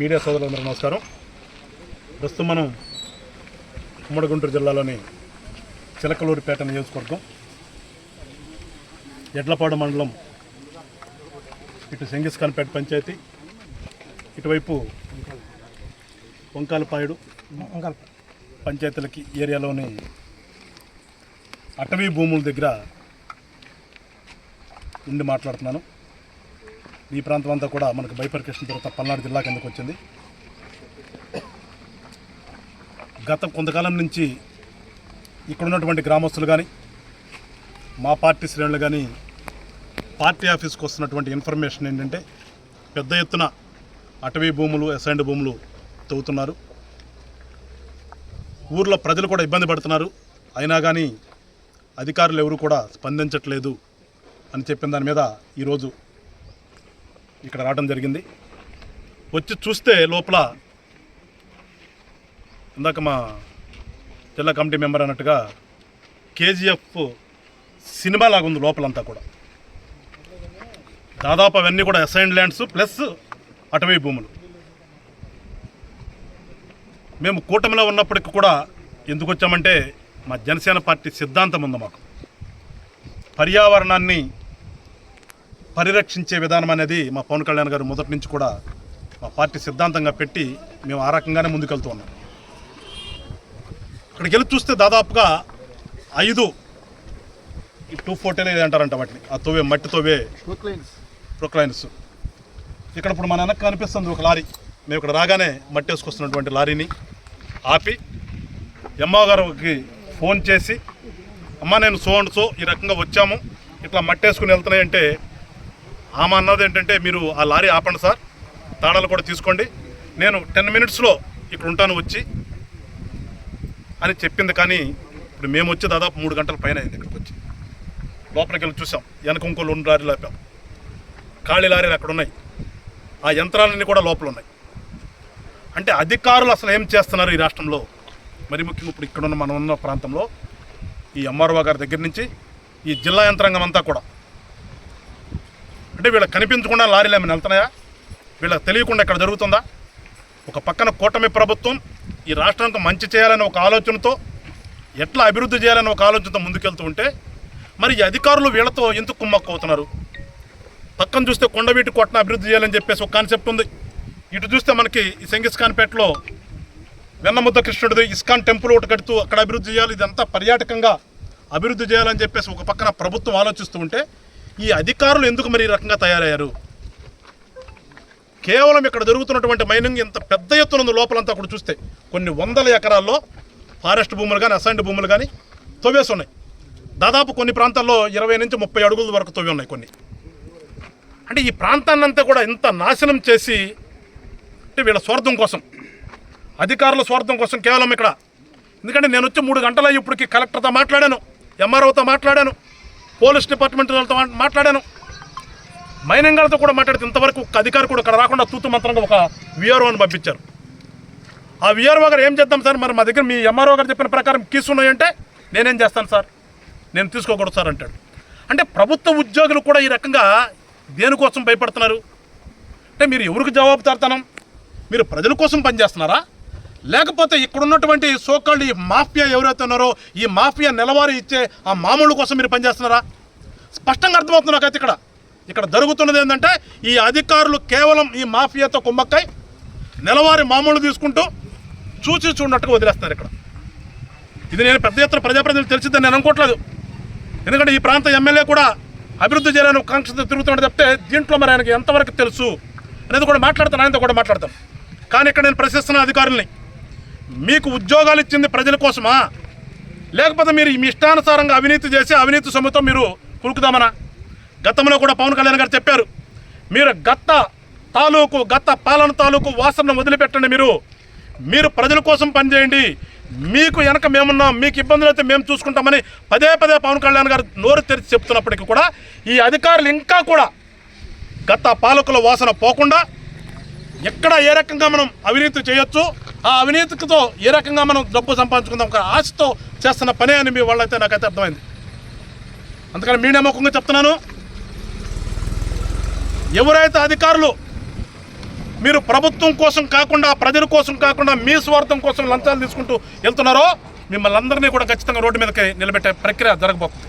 Media సోదరులందరూ నమస్కారం. ప్రస్తుతం మనం ఉమ్మడి గుంటూరు జిల్లాలోని చిలకలూరిపేట నియోజకవర్గం ఎడ్లపాడు మండలం ఇటు సెంగిస్ఖాన్పేట పంచాయతీ ఇటువైపు వంకాలపాయుడు పంచాయతీలకి ఏరియాలోని అటవీ భూముల దగ్గర ఉండి మాట్లాడుతున్నాను. ఈ ప్రాంతం అంతా కూడా మనకు బైపర్కేషన్ తర్వాత పల్నాడు జిల్లా కిందకు వచ్చింది. గత కొంతకాలం నుంచి ఇక్కడ ఉన్నటువంటి గ్రామస్తులు కానీ మా పార్టీ శ్రేణులు కానీ పార్టీ ఆఫీస్కి వస్తున్నటువంటి ఇన్ఫర్మేషన్ ఏంటంటే పెద్ద ఎత్తున అటవీ భూములు అసైన్డ్ భూములు తవ్వుతున్నారు. ఊర్లో ప్రజలు కూడా ఇబ్బంది పడుతున్నారు. అయినా కానీ అధికారులు ఎవరు కూడా స్పందించట్లేదు అని చెప్పిన దాని మీద ఈరోజు ఇక్కడ రావడం జరిగింది. వచ్చి చూస్తే లోపల ఇందాక మా జిల్లా కమిటీ మెంబర్ అన్నట్టుగా కేజీఎఫ్ సినిమా లాగా ఉంది లోపలంతా కూడా. దాదాపు అవన్నీ కూడా అసైన్డ్ ల్యాండ్స్ ప్లస్ అటవీ భూములు. మేము కూటమిలో ఉన్నప్పటికి కూడా ఎందుకు వచ్చామంటే మా జనసేన పార్టీ సిద్ధాంతం ఉంది మాకు. పర్యావరణాన్ని పరిరక్షించే విధానం అనేది మా పవన్ కళ్యాణ్ గారు మొదటి నుంచి కూడా మా పార్టీ సిద్ధాంతంగా పెట్టి మేము ఆ రకంగానే ముందుకెళ్తూ ఉన్నాం. అక్కడికి వెళ్ళి చూస్తే దాదాపుగా ఐదు ఈ టూ ఫోర్టీన్ ఇది అంటారంట వాటిని? ఆ తోవే మట్టి తోవే ప్రొక్లైన్స్. ఇక్కడ ఇప్పుడు మన వెనక్కి కనిపిస్తుంది ఒక లారీ. మేము ఇక్కడ రాగానే మట్టి వేసుకొస్తున్నటువంటి లారీని ఆపి ఎమ్మ గారికి ఫోన్ చేసి అమ్మ నేను సో అండ్ సో ఈ రకంగా వచ్చాము. ఇట్లా మట్టి వేసుకుని వెళ్తున్నాయంటే ఆమె అన్నది ఏంటంటే మీరు ఆ లారీ ఆపండి సార్ తాళాలు కూడా తీసుకోండి. నేను టెన్ మినిట్స్లో ఇక్కడ ఉంటాను వచ్చి అని చెప్పింది కానీ ఇప్పుడు మేము వచ్చి దాదాపు మూడు గంటల పైన అయింది ఇక్కడికి వచ్చి. లోపలికి వెళ్ళి చూసాం. వెనక ఇంకో రెండు లారీలు ఆపాం. ఖాళీ లారీలు అక్కడ ఉన్నాయి. ఆ యంత్రాలన్నీ కూడా లోపల ఉన్నాయి. అంటే అధికారులు అసలు ఏం చేస్తున్నారు ఈ రాష్ట్రంలో? మరి ముఖ్యంగా ఇప్పుడు ఇక్కడున్న మనం ఉన్న ప్రాంతంలో ఈ ఎంఆర్ఓ గారి దగ్గర నుంచి ఈ జిల్లా యంత్రాంగం అంతా కూడా అంటే వీళ్ళకి కనిపించకుండా లారీలు ఏమైనా వెళ్తున్నాయా? వీళ్ళకి తెలియకుండా ఇక్కడ జరుగుతుందా? ఒక పక్కన కూటమి ప్రభుత్వం ఈ రాష్ట్రానికి మంచి చేయాలనే ఒక ఆలోచనతో ఎట్లా అభివృద్ధి చేయాలని ఒక ఆలోచనతో ముందుకెళ్తూ ఉంటే మరి ఈ అధికారులు వీళ్ళతో ఎందుకు కుమ్మక్కు అవుతున్నారు పక్కన చూస్తే కొండవీటి కోటను అభివృద్ధి చేయాలని చెప్పేసి ఒక కాన్సెప్ట్ ఉంది. ఇటు చూస్తే మనకి ఈ సెంగిస్ ఖాన్పేటలో వెన్నముద్ద కృష్ణుడిది ఇస్కాన్ టెంపుల్ ఒకటి కడుతూ అక్కడ అభివృద్ధి చేయాలి ఇదంతా పర్యాటకంగా అభివృద్ధి చేయాలని చెప్పేసి ఒక పక్కన ప్రభుత్వం ఆలోచిస్తూ ఉంటే ఈ అధికారులు ఎందుకు మరి ఈ రకంగా తయారయ్యారు? కేవలం ఇక్కడ జరుగుతున్నటువంటి మైనింగ్ ఇంత పెద్ద ఎత్తున ఉంది లోపలంతా కూడా చూస్తే. కొన్ని వందల ఎకరాల్లో ఫారెస్ట్ భూములు కానీ అసైన్డ్ భూములు కానీ తవ్వేసి ఉన్నాయి. దాదాపు కొన్ని ప్రాంతాల్లో ఇరవై నుంచి ముప్పై అడుగుల వరకు తవ్వి ఉన్నాయి కొన్ని. అంటే ఈ ప్రాంతాన్నంతా కూడా ఇంత నాశనం చేసి అంటే వీళ్ళ స్వార్థం కోసం అధికారుల స్వార్థం కోసం కేవలం ఇక్కడ. ఎందుకంటే నేను వచ్చి మూడు గంటల ఇప్పటికి కలెక్టర్తో మాట్లాడాను ఎంఆర్ఓతో మాట్లాడాను. పోలీస్ డిపార్ట్మెంట్ వాళ్ళతో మాట్లాడాను. మైనంగాలతో కూడా మాట్లాడితే ఇంతవరకు ఒక అధికారి కూడా ఇక్కడ రాకుండా తూతు మంత్రంగా ఒక విఆర్ఓని పంపించారు. ఆ విఆర్ఓ గారు ఏం చేద్దాం సార్? మరి మా దగ్గర మీ ఎంఆర్ఓ గారు చెప్పిన ప్రకారం కీస్ ఉన్నాయంటే నేనేం చేస్తాను సార్? నేను తీసుకోకూడదు సార్ అంటాడు. అంటే ప్రభుత్వ ఉద్యోగులు కూడా ఈ రకంగా దేనికోసం భయపడుతున్నారు? అంటే మీరు ఎవరికి జవాబుదార్తనం? మీరు ప్రజల కోసం పనిచేస్తున్నారా? లేకపోతే ఇక్కడ ఉన్నటువంటి సోకాళ్ళు ఈ మాఫియా ఎవరైతే ఉన్నారో ఈ మాఫియా నెలవారీ ఇచ్చే ఆ మామూలు కోసం మీరు పనిచేస్తున్నారా? స్పష్టంగా అర్థమవుతుంది నాకైతే ఇక్కడ. ఇక్కడ జరుగుతున్నది ఏంటంటే ఈ అధికారులు కేవలం ఈ మాఫియాతో కుమ్మక్కై నెలవారీ మామూలు తీసుకుంటూ చూసి చూడనట్టుగా వదిలేస్తున్నారు ఇక్కడ. ఇది నేను పెద్ద ఎత్తున ప్రజాప్రతినిధులు తెలిసిందని నేను అనుకోవట్లేదు. ఎందుకంటే ఈ ప్రాంత ఎమ్మెల్యే కూడా అభివృద్ధి చేయాలని కాంక్షతో తిరుగుతున్నాడు చెప్తే దీంట్లో మరి ఆయనకి ఎంతవరకు తెలుసు అనేది కూడా మాట్లాడతాను ఆయనతో కూడా మాట్లాడతాను. కానీ ఇక్కడ నేను ప్రశ్నిస్తున్న అధికారుల్ని మీకు ఉద్యోగాలు ఇచ్చింది ప్రజల కోసమా? లేకపోతే మీరు మీ ఇష్టానుసారంగా అవినీతి చేసి అవినీతి సొమ్ముతో మీరు కులుకుదామనా? గతంలో కూడా పవన్ కళ్యాణ్ గారు చెప్పారు మీరు గత తాలూకు గత పాలన తాలూకు వాసనను వదిలిపెట్టండి మీరు. మీరు ప్రజల కోసం పనిచేయండి. మీకు వెనక మేమున్నాం మీకు ఇబ్బందులు అయితే మేము చూసుకుంటామని పదే పదే పవన్ కళ్యాణ్ గారు నోరు తెరిచి చెప్తున్నప్పటికీ కూడా ఈ అధికారులు ఇంకా కూడా గత పాలకుల వాసన పోకుండా ఎక్కడ ఏ రకంగా మనం అవినీతి చేయొచ్చు ఆ అవినీతితో ఏ రకంగా మనం డబ్బు సంపాదించుకుందాం ఒక ఆశతో చేస్తున్న పనే అని మీ వాళ్ళైతే నాకైతే అర్థమైంది. అందుకని మీడియా ముఖంగా చెప్తున్నాను. ఎవరైతే అధికారులు మీరు ప్రభుత్వం కోసం కాకుండా ప్రజల కోసం కాకుండా మీ స్వార్థం కోసం లంచాలు తీసుకుంటూ వెళ్తున్నారో మిమ్మల్ని అందరినీ కూడా ఖచ్చితంగా రోడ్డు మీదకి నిలబెట్టే ప్రక్రియ జరగబోతుంది.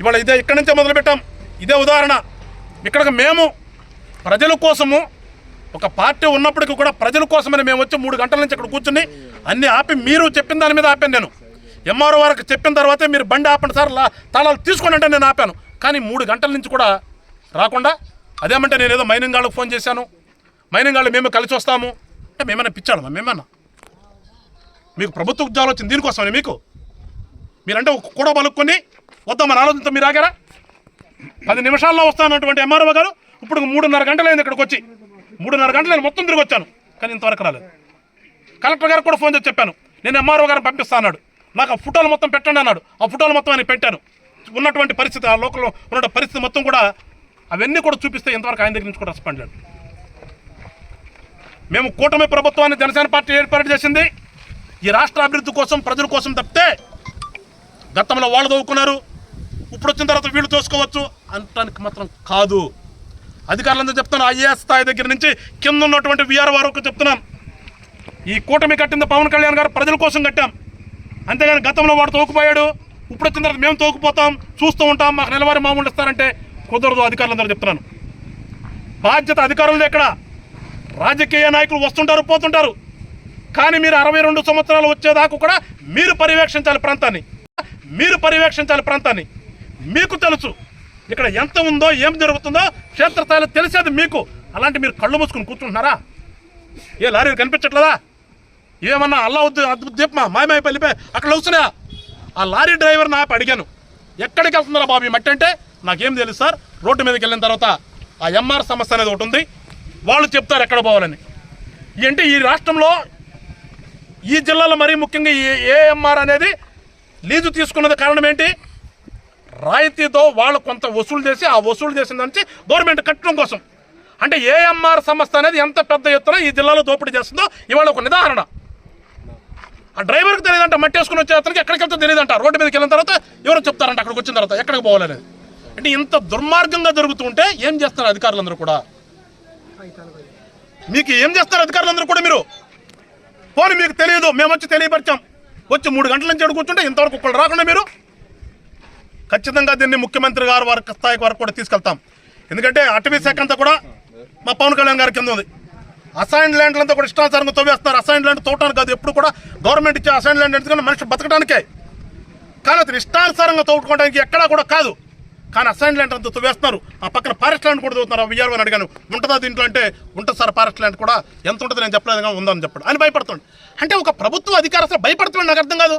ఇవాళ ఇదే ఇక్కడి నుంచే మొదలుపెట్టాం. ఇదే ఉదాహరణ. ఇక్కడికి మేము ప్రజల కోసము ఒక పార్టీ ఉన్నప్పటికీ కూడా ప్రజల కోసమని మేము వచ్చి మూడు గంటల నుంచి ఇక్కడ కూర్చుని అన్ని ఆపి మీరు చెప్పిన దాని మీద ఆపాను నేను. ఎంఆర్ఓ వారికి చెప్పిన తర్వాతే మీరు బండి ఆపండి సార్ తాళాలు తీసుకోండి అంటే నేను ఆపాను. కానీ మూడు గంటల నుంచి కూడా రాకుండా అదేమంటే నేను ఏదో మైనింగ్ వాళ్ళకి ఫోన్ చేశాను. మైనింగ్ వాళ్ళు మేము కలిసి వస్తాము. అంటే మేమైనా పిచ్చాడమ్మా మేమన్నా? మీకు ప్రభుత్వ ఉద్యోగాలు వచ్చింది దీనికోసమని మీకు? మీరంటే ఒక కూడా బలుక్కొని వద్దామని ఆలోచనతో మీరు ఆగారా? పది నిమిషాల్లో వస్తానన్నటువంటి ఎంఆర్ఓ గారు ఇప్పుడు మూడున్నర గంటలైంది ఇక్కడికి వచ్చి. మూడున్నర గంటలు నేను మొత్తం తిరిగి వచ్చాను. కానీ ఇంతవరకు రాలేదు. కలెక్టర్ గారికి కూడా ఫోన్ చేసి చెప్పాను. నేను ఎంఆర్ఓ గారిని పంపిస్తా అన్నాడు. నాకు ఆ ఫోటోలు మొత్తం పెట్టండి అన్నాడు. ఆ ఫోటోలు మొత్తం ఆయన పెట్టాను. ఉన్నటువంటి పరిస్థితి ఆ లోకల్లో ఉన్న పరిస్థితి మొత్తం కూడా అవన్నీ కూడా చూపిస్తే ఇంతవరకు ఆయన దగ్గర నుంచి కూడా రెస్పాండ్ లేదు. మేము కూటమి ప్రభుత్వాన్ని జనసేన పార్టీ ఏర్పాటు చేసింది. ఈ రాష్ట్ర అభివృద్ధి కోసం ప్రజల కోసం తప్పితే గతంలో వాళ్ళు చదువుకున్నారు ఇప్పుడు వచ్చిన తర్వాత వీళ్ళు చూసుకోవచ్చు అనటానికి మాత్రం కాదు. అధికారులందరూ చెప్తున్నాను ఐఏఎస్ స్థాయి దగ్గర నుంచి కింద ఉన్నటువంటి విఆర్ వరకు చెప్తున్నాం. ఈ కూటమి కట్టింది పవన్ కళ్యాణ్ గారు ప్రజల కోసం కట్టాం. అంతేగాని గతంలో వాడు తోకుపోయాడు ఇప్పుడు వచ్చిన తర్వాత మేము తోకుపోతాం చూస్తూ ఉంటాం మాకు నెలవారీ మామూలు ఇస్తారంటే కుదరదు అధికారులందరూ చెప్తున్నాను. బాధ్యత అధికారులు ఎక్కడ రాజకీయ నాయకులు వస్తుంటారు పోతుంటారు. కానీ మీరు అరవై రెండు సంవత్సరాలు వచ్చేదాకా కూడా మీరు పర్యవేక్షించాలి ప్రాంతాన్ని. మీరు పర్యవేక్షించాలి ప్రాంతాన్ని. మీకు తెలుసు ఇక్కడ ఎంత ఉందో ఏం జరుగుతుందో క్షేత్రస్థాయిలో తెలిసేది మీకు. అలాంటి మీరు కళ్ళు మూసుకుని కూర్చుంటున్నారా? ఏ లారీ కనిపించట్లేదా? ఏమన్నా అల్లా వద్దు దీపమా? మాయమాయ పల్లిపై అక్కడ వస్తున్నాయా? ఆ లారీ డ్రైవర్ని ఆపి అడిగాను. ఎక్కడికి వెళ్తున్నారా బాబు ఈ మట్టి అంటే? నాకేం తెలుసు సార్. రోడ్డు మీదకి వెళ్ళిన తర్వాత ఆ ఎంఆర్ సమస్య అనేది ఒకటి ఉంది. వాళ్ళు చెప్తారు ఎక్కడ పోవాలని. అంటే ఈ రాష్ట్రంలో ఈ జిల్లాలో మరీ ముఖ్యంగా ఏ ఏఎంఆర్ అనేది లీజు తీసుకున్నది కారణం ఏంటి? రాయితీతో వాళ్ళు కొంత వసూలు చేసి ఆ వసూలు చేసిన గవర్నమెంట్ కట్టడం కోసం. అంటే ఏఎంఆర్ సంస్థ అనేది ఎంత పెద్ద ఎత్తున ఈ జిల్లాలో దోపిడీ చేస్తుందో ఇవాళ ఒక నిదాహరణ. ఆ డ్రైవర్కి తెలియదంట మట్టి వేసుకుని వచ్చే అతనికి ఎక్కడికి వెళ్తే తెలియదంట రోడ్డు మీదకి వెళ్ళిన తర్వాత ఎవరు చెప్తారంట అక్కడికి వచ్చిన తర్వాత ఎక్కడికి పోవాలనేది. అంటే ఇంత దుర్మార్గంగా జరుగుతుంటే ఏం చేస్తారు అధికారులందరూ కూడా? మీకు ఏం చేస్తారు అధికారులందరూ కూడా మీరు? పోనీ మీకు తెలియదు మేము వచ్చి తెలియపరిచాం. వచ్చి మూడు గంటల నుంచి అడుగు కూర్చుంటే ఇంతవరకు ఒక్కళ్ళు రాకుండా మీరు ఖచ్చితంగా దీన్ని ముఖ్యమంత్రి గారు వారి స్థాయికి వరకు కూడా తీసుకెళ్తాం. ఎందుకంటే అటవీ శాఖ అంతా కూడా మా పవన్ కళ్యాణ్ గారి కింద ఉంది. అసైన్ ల్యాండ్లంతా కూడా ఇష్టానుసారంగా తవ్వేస్తున్నారు. అసైన్ ల్యాండ్ తోటానికి కాదు ఎప్పుడు కూడా గవర్నమెంట్ ఇచ్చే అసైన్ ల్యాండ్ ఎందుకంటే మనిషి బతకడానికే. కానీ అతను ఇష్టానుసారంగా తోడుకోవడానికి ఎక్కడా కూడా కాదు. కానీ అసైన్ ల్యాండ్ అంతా తవ్వేస్తున్నారు. ఆ పక్కన ఫారెస్ట్ ల్యాండ్ కూడా తవ్వుతున్నారు. విఆర్ఓ అని అడిగాను ఉంటుందా దీంట్లో అంటే ఉంటుంది సార్ ఫారెస్ట్ ల్యాండ్ కూడా? ఎంత ఉంటుంది? నేను చెప్పలేదు ఉందని చెప్పాడు. అని భయపడుతుంది అంటే ఒక ప్రభుత్వ అధికారస్తులు భయపడుతున్నాడు నాకు అర్థం కాదు.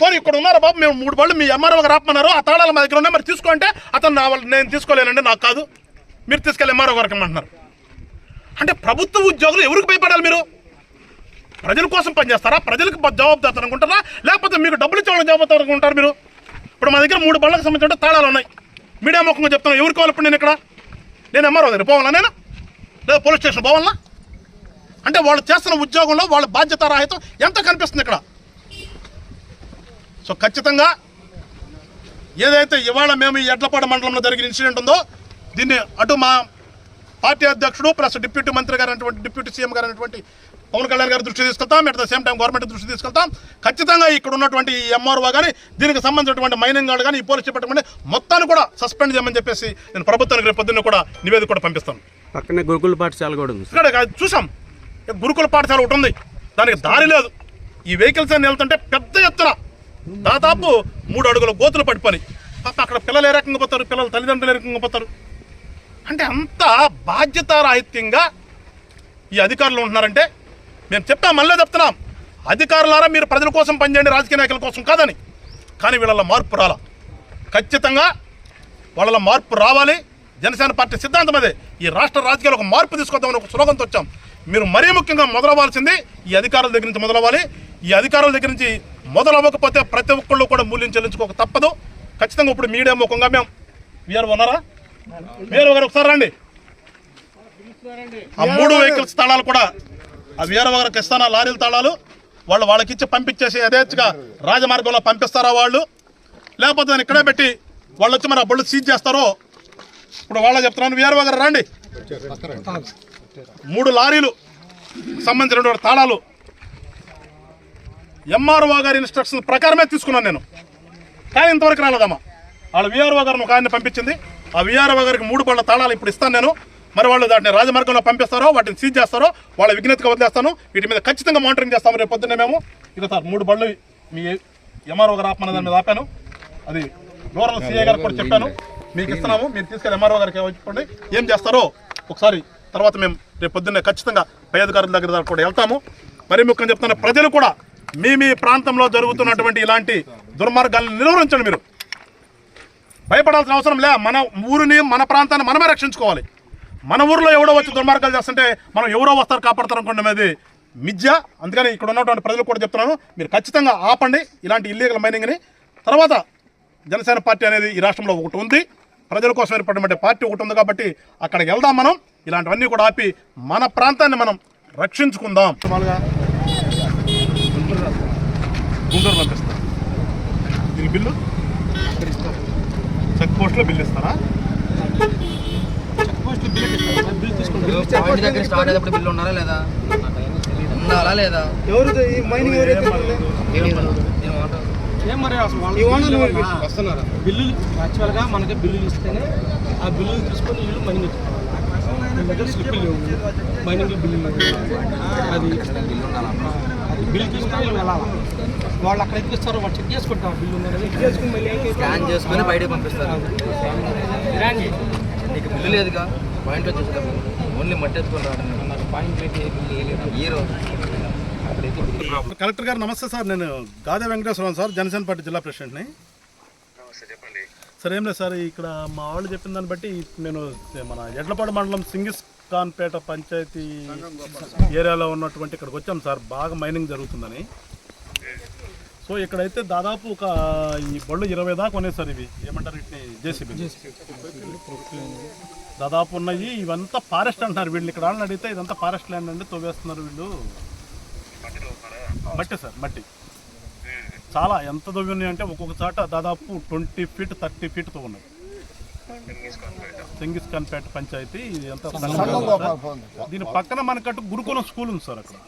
పోనీ ఇక్కడ ఉన్నారు బాబు? మేము మూడు బళ్ళు మీ ఎంఆర్ఓ గారు ఆ తాళాలు మా దగ్గర ఉన్నాయి. మరి తీసుకోంటే అతను నా వాళ్ళు నేను తీసుకోలేనండి నాకు కాదు. మీరు తీసుకెళ్ళి ఎంఆర్ఓ వరకు ఇమ్మంటున్నారు. అంటే ప్రభుత్వ ఉద్యోగులు ఎవరికి భయపడాలి మీరు? ప్రజల కోసం పనిచేస్తారా? ప్రజలకు జవాబుదారు అనుకుంటారా? లేకపోతే మీకు డబ్బులు ఇచ్చేవాళ్ళకి జవాబుదారు అనుకుంటారు మీరు? ఇప్పుడు మా దగ్గర మూడు బళ్ళకి సంబంధించిన తాళాలు ఉన్నాయి. మీడియా ముఖంగా చెప్తాను ఎవరు కావాలి ఇప్పుడు నేను ఇక్కడ? నేను ఎంఆర్ఓ దగ్గర పోవాలా నేను? లేదా పోలీస్ స్టేషన్ పోవాలా? అంటే వాళ్ళు చేస్తున్న ఉద్యోగంలో వాళ్ళ బాధ్యత రాహితం ఎంత కనిపిస్తుంది ఇక్కడ? సో ఖచ్చితంగా ఏదైతే ఇవాళ మేము ఈ ఎడ్లపాడు మండలంలో జరిగిన ఇన్సిడెంట్ ఉందో దీన్ని అటు మా పార్టీ అధ్యక్షుడు ప్లస్ డిప్యూటీ మంత్రి గారు అనేటువంటి డిప్యూటీ సీఎం గారు అనేటువంటి పవన్ కళ్యాణ్ గారి దృష్టి తీసుకెళ్తాం at the same time government దృష్టి తీసుకెళ్తాం. ఖచ్చితంగా ఇక్కడ ఉన్నటువంటి ఈ ఎంఆర్ఓ కానీ దీనికి సంబంధించినటువంటి మైనింగ్ వాళ్ళు కానీ ఈ పోలీస్ డిపార్ట్మెంట్ మొత్తాన్ని కూడా సస్పెండ్ చేయమని చెప్పేసి నేను ప్రభుత్వానికి రేపు పొద్దున్న కూడా నివేదిక కూడా పంపిస్తాను. పక్కనే గురుకుల పాఠశాల కూడా ఉంది ఇక్కడ చూసాం. గురుకుల పాఠశాల ఒకటి ఉంది. దానికి దారి లేదు. ఈ వెహికల్స్ అన్ని వెళ్తుంటే పెద్ద ఎత్తున దాదాపు మూడు అడుగుల గోతులు పడిపోయి పాప అక్కడ పిల్లలు ఏ రకంగా పోతారు? పిల్లలు తల్లిదండ్రులు ఏ రకంగా పోతారు? అంటే అంత బాధ్యతారాహిత్యంగా ఈ అధికారులు ఉంటున్నారంటే మేము చెప్పాం మళ్ళీ చెప్తున్నాం. అధికారులారా మీరు ప్రజల కోసం పనిచేయండి రాజకీయ నాయకుల కోసం కాదని. కానీ వీళ్ళ మార్పు రాలా. ఖచ్చితంగా వాళ్ళ మార్పు రావాలి. జనసేన పార్టీ సిద్ధాంతం అదే. ఈ రాష్ట్ర రాజకీయాలు ఒక మార్పు తీసుకొద్దామని ఒక స్లోగన్తో వచ్చాం. మీరు మరీ ముఖ్యంగా మొదలవ్వాల్సింది ఈ అధికారుల దగ్గర నుంచి మొదలవ్వాలి. ఈ అధికారుల దగ్గర నుంచి మొదలవ్వకపోతే ప్రతి ఒక్కళ్ళు కూడా మూల్యం చెల్లించుకోక తప్పదు. ఖచ్చితంగా ఇప్పుడు మీడియా ముఖంగా మేము వీఆర్ ఉన్నారా? వీఆర్ గారు ఒకసారి రండి. ఆ మూడు వెహికల్స్ తాళాలు కూడా ఆ వీఆర్ గారికి ఇస్తాను లారీల తాళాలు వాళ్ళు వాళ్ళకి ఇచ్చి పంపించేసి యథేచ్ఛగా రాజమార్గంలో పంపిస్తారా వాళ్ళు? లేకపోతే దాన్ని ఇక్కడే పెట్టి వాళ్ళు వచ్చి మన బళ్ళు సీజ్ చేస్తారో? ఇప్పుడు వాళ్ళ చెప్తున్నాను వీఆర్ఓ గారు రండి. మూడు లారీలు సంబంధించినటువంటి తాళాలు ఎంఆర్ఓ గారి ఇన్స్ట్రక్షన్ ప్రకారమే తీసుకున్నాను నేను. కానీ ఇంతవరకు రాలేదమ్మా. వాళ్ళు విఆర్ఓ గారిని ఒక ఆయన పంపించింది. ఆ విఆర్ఓ గారికి మూడు పళ్ళ తాళాలు ఇప్పుడు ఇస్తాను నేను. మరి వాళ్ళు దాన్ని రాజమార్గంలో పంపిస్తారో వాటిని సీజ్ చేస్తారో వాళ్ళ విజ్ఞతగా వదిలేస్తాను. వీటి మీద ఖచ్చితంగా మానిటరింగ్ చేస్తాము రేపు పొద్దున్నే మేము. ఇక సార్ మూడు బళ్ళు మీ ఎంఆర్ఓ గారు ఆపమన్న దాని మీద ఆపాను. అది రూరల్ సీఏ గారికి కూడా చెప్పాను. మీకు ఇస్తున్నాము. మీరు తీసుకెళ్ళి ఎంఆర్ఓ గారికి చెప్పండి. ఏం చేస్తారో ఒకసారి తర్వాత మేము రేపు పొద్దున్నే ఖచ్చితంగా పై అధికారుల దగ్గర దగ్గర కూడా వెళ్తాము. మరి ముఖ్యంగా చెప్తున్న ప్రజలు కూడా మీ మీ ప్రాంతంలో జరుగుతున్నటువంటి ఇలాంటి దుర్మార్గాలను నిలువరించండి మీరు. భయపడాల్సిన అవసరం లే. మన ఊరిని మన ప్రాంతాన్ని మనమే రక్షించుకోవాలి. మన ఊర్లో ఎవడో వచ్చి దుర్మార్గాలు చేస్తుంటే మనం ఎవరో వస్తారు కాపాడతారు అనుకోండి అది మిథ్య. అందుకని ఇక్కడ ఉన్నటువంటి ప్రజలు కూడా చెప్తున్నాను మీరు ఖచ్చితంగా ఆపండి ఇలాంటి ఇల్లీగల్ మైనింగ్ని తర్వాత జనసేన పార్టీ అనేది ఈ రాష్ట్రంలో ఒకటి ఉంది. ప్రజల కోసం ఏర్పడినటువంటి పార్టీ ఒకటి ఉంది కాబట్టి అక్కడికి వెళ్దాం మనం. ఇలాంటివన్నీ కూడా ఆపి మన ప్రాంతాన్ని మనం రక్షించుకుందాం. గుంటూరు పంపిస్తాం దీని బిల్లు? చెక్ పోస్ట్లో బిల్లు ఇస్తారా? పాయింట్ దగ్గర స్టార్ట్ అయ్యేటప్పుడు బిల్లు ఉన్నారా లేదా? ఉండాలా లేదా? ఎవరు ఈ మైనింగ్ ఎవరైతే వస్తున్నారు? బిల్లులు యాక్చువల్గా మనకి బిల్లులు ఇస్తేనే ఆ బిల్లులు తీసుకొని వీళ్ళు మైనింగ్ ఎత్తుకోవాలి వీళ్ళ దగ్గర స్లిప్పులు లేవు. మైనింగ్ బిల్లులు లేవు. అది అది బిల్లు తీసుకొని వీళ్ళు వెళ్ళాలి? వాళ్ళు అక్కడ ఎక్కిస్తారు వాళ్ళు చెక్ చేసుకుంటాం బిల్లు చెక్ చేసుకుని మళ్ళీ స్కాన్ చేసుకొని బయటకు పంపిస్తారు? నీకు బిల్లు లేదుగా. పాయింట్ వచ్చేసి ఓన్లీ మట్టి ఎత్తుకొని రావడం పాయింట్ హీరో కలెక్టర్ గారు నమస్తే సార్. నేను గాదే వెంకటేశ్వరం సార్ జనసేన పార్టీ జిల్లా ప్రెసిడెంట్ని. సార్ ఏం లేదు సార్. ఇక్కడ మా వాళ్ళు చెప్పిన దాన్ని బట్టి నేను మన ఎడ్లపాడు మండలం సింగిస్ ఖాన్పేట పంచాయతీ ఏరియాలో ఉన్నటువంటి ఇక్కడికి వచ్చాం సార్. బాగా మైనింగ్ జరుగుతుందని. సో ఇక్కడైతే దాదాపు ఒక ఈ బళ్ళు ఇరవై దాకా ఉన్నాయి సార్ ఇవి. ఏమంటారు వీటిని? జేసీబీ. దాదాపు ఉన్నాయి. ఇవంతా ఫారెస్ట్ అంటున్నారు వీళ్ళు. ఇక్కడ వాళ్ళని అడిగితే ఇదంతా ఫారెస్ట్ ల్యాండ్ అండి తవ్వేస్తున్నారు వీళ్ళు. మట్టి సార్ మట్టి. చాలా ఎంత తవ్వి ఉన్నాయి అంటే ఒక్కొక్క చాట దాదాపు ట్వంటీ ఫీట్ థర్టీ ఫీట్తో ఉన్నాయి. చెంగిస్ ఖాన్పేట పంచాయతీ ఇది ఎంత దీని పక్కన మనకట్టు గురుకులం స్కూల్ ఉంది సార్ అక్కడ.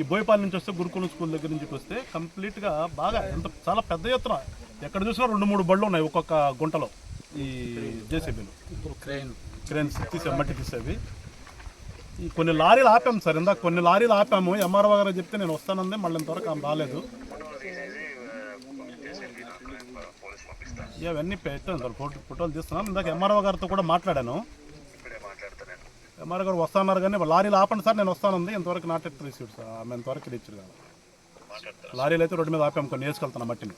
ఈ బోయపాలెం నుంచి వస్తే గురుకులం స్కూల్ దగ్గర నుంచి వస్తే కంప్లీట్గా బాగా ఎంత చాలా పెద్ద ఎత్తున ఎక్కడ చూసినా రెండు మూడు బళ్ళు ఉన్నాయి ఒక్కొక్క గుంటలో ఈ జేసీబీలు. క్రెయిన్ క్రెయిన్స్ తీసే మట్టి తీసేవి. ఈ కొన్ని లారీలు ఆపాము సార్ ఇందాక కొన్ని లారీలు ఆపాము. ఎంఆర్ఓ గారు చెప్తే నేను వస్తానంది మళ్ళీ ఇంతవరకు ఆమె రాలేదు. ఇవన్నీ పెట్టాను సార్ ఫోటో ఫోటోలు తీస్తున్నాను. ఇందాక ఎంఆర్ఓ గారితో కూడా మాట్లాడాను. మరి గారు వస్తున్నారు కానీ లారీలు ఆపండి సార్ నేను వస్తానంది. ఇంతవరకు నాట్ ఎట్ రిసీవ్డ్ సార్. ఆమె ఇంతవరకు రీచ్ కాదు లారీలు అయితే రోడ్డు మీద ఆపాము కొన్ని వేసుకెళ్తాను మట్టిని.